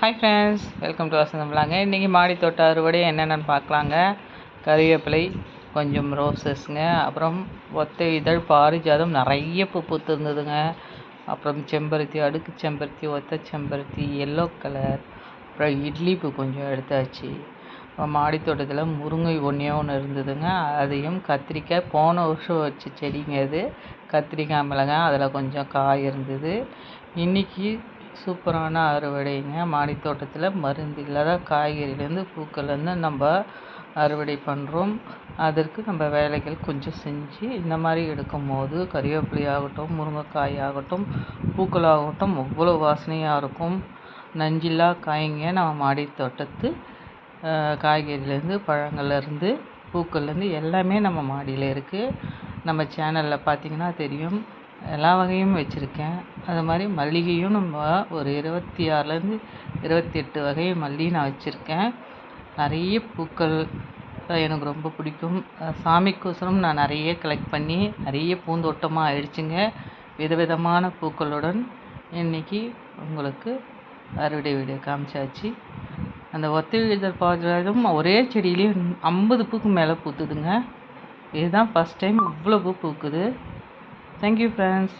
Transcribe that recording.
Hi friends welcome to வசந்தம்லாங்க இன்றைக்கி மாடி தோட்ட அறுவடை என்னென்னு பார்க்கலாங்க. கறிவேப்பிலை கொஞ்சம் ரோசஸ்ங்க அப்புறம் ஒத்தை இதழ் பாரிஜாதம் நிறைய பூ பூத்து இருந்ததுங்க அப்புறம் செம்பருத்தி அடுக்கு செம்பருத்தி ஒத்த செம்பருத்தி எல்லோ கலர் அப்புறம் இட்லி பூ கொஞ்சம் எடுத்தாச்சு. அப்புறம் மாடி தோட்டத்தில் முருங்கை ஒன்றே ஒன்று இருந்ததுங்க. அதையும் கத்திரிக்காய் போன வருஷம் வச்ச செடிங்க அது கத்திரிக்காய் மிளகாய் அதில் கொஞ்சம் காய் இருந்தது. இன்றைக்கி சூப்பரான அறுவடைங்க. மாடி தோட்டத்தில் மருந்து இல்லாத காய்கறிலேருந்து பூக்கள்லேருந்து நம்ம அறுவடை பண்ணுறோம் அதற்கு நம்ம வேலைகள் கொஞ்சம் செஞ்சு இந்த மாதிரி எடுக்கும் போது கறிவேப்பிலை ஆகட்டும் முருங்கைக்காய் ஆகட்டும் பூக்களாகட்டும் அவ்வளோ வாசனையாக இருக்கும். நஞ்சில்லா காய்ங்க. நம்ம மாடி தோட்டத்து காய்கறிலேருந்து பழங்கள்லேருந்து பூக்கள்லேருந்து எல்லாமே நம்ம மாடியில் இருக்குது நம்ம சேனலில் பார்த்திங்கன்னா தெரியும். எல்லா வகையும் வச்சுருக்கேன். அது மாதிரி மல்லிகையும் நம்ம ஒரு இருபத்தி ஆறுலேருந்து இருபத்தி எட்டு வகை மல்லிகை நான் வச்சுருக்கேன். நிறைய பூக்கள் எனக்கு ரொம்ப பிடிக்கும். சாமிக்கோசரம் நான் நிறைய கலெக்ட் பண்ணி நிறைய பூந்தோட்டமாக ஆயிடுச்சுங்க. விதவிதமான பூக்களுடன் இன்றைக்கி உங்களுக்கு அறுவடை வீடியோ காமிச்சாச்சு. அந்த ஒத்தை இதழ் பாஜகம் ஒரே செடியிலேயும் ஐம்பது பூக்கு மேலே பூத்துதுங்க. இதுதான் ஃபஸ்ட் டைம் இவ்வளோ பூ பூக்குது. Thank you friends